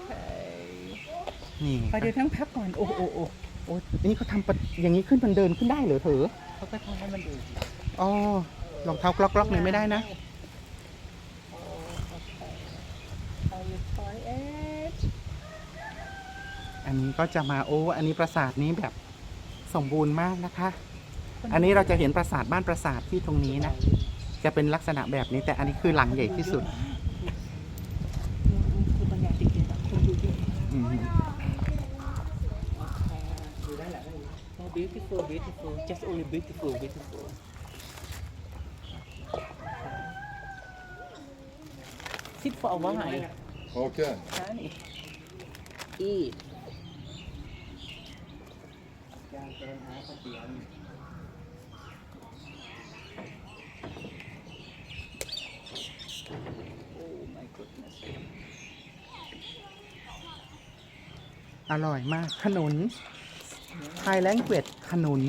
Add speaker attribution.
Speaker 1: เค
Speaker 2: นี่
Speaker 1: ไปเดี๋ยวทั้งพักก่อน โอ้โอ้โอ้โอ้
Speaker 2: นี่เขาทำปะอย่างนี้ขึ้นมันเดินขึ้นได้เหรอเถอ
Speaker 1: เขาก็ทำให้มันดู
Speaker 2: อ๋อรองเท้ากล็อกๆเนี่ยไม่ได้นะ
Speaker 1: โอ้โอเค How you try it
Speaker 2: อันนี้ก็จะมาโอ้อันนี้ปราสาทนี้แบบสมบูรณ์มากนะคะ อันนี้เราจะเห็นปราสาทบ้านปราสาทที่ตรงนี้นะ จะเป็นลักษณะแบบนี้แต่อันนี้คือหลังใหญ่ที่สุด
Speaker 1: อืมอืมคือบรรยากาศติดเยอะคนดูเยอะ
Speaker 2: อืม
Speaker 1: ดูได้แหละได้อยู่ Oh beautiful beautiful just only beautiful beautiful sit for a while
Speaker 3: Okay.
Speaker 1: ใช่นี่ eat โอ้ my goodness
Speaker 2: อร่อยมากขนุน ไทยแลงเกวดขนุน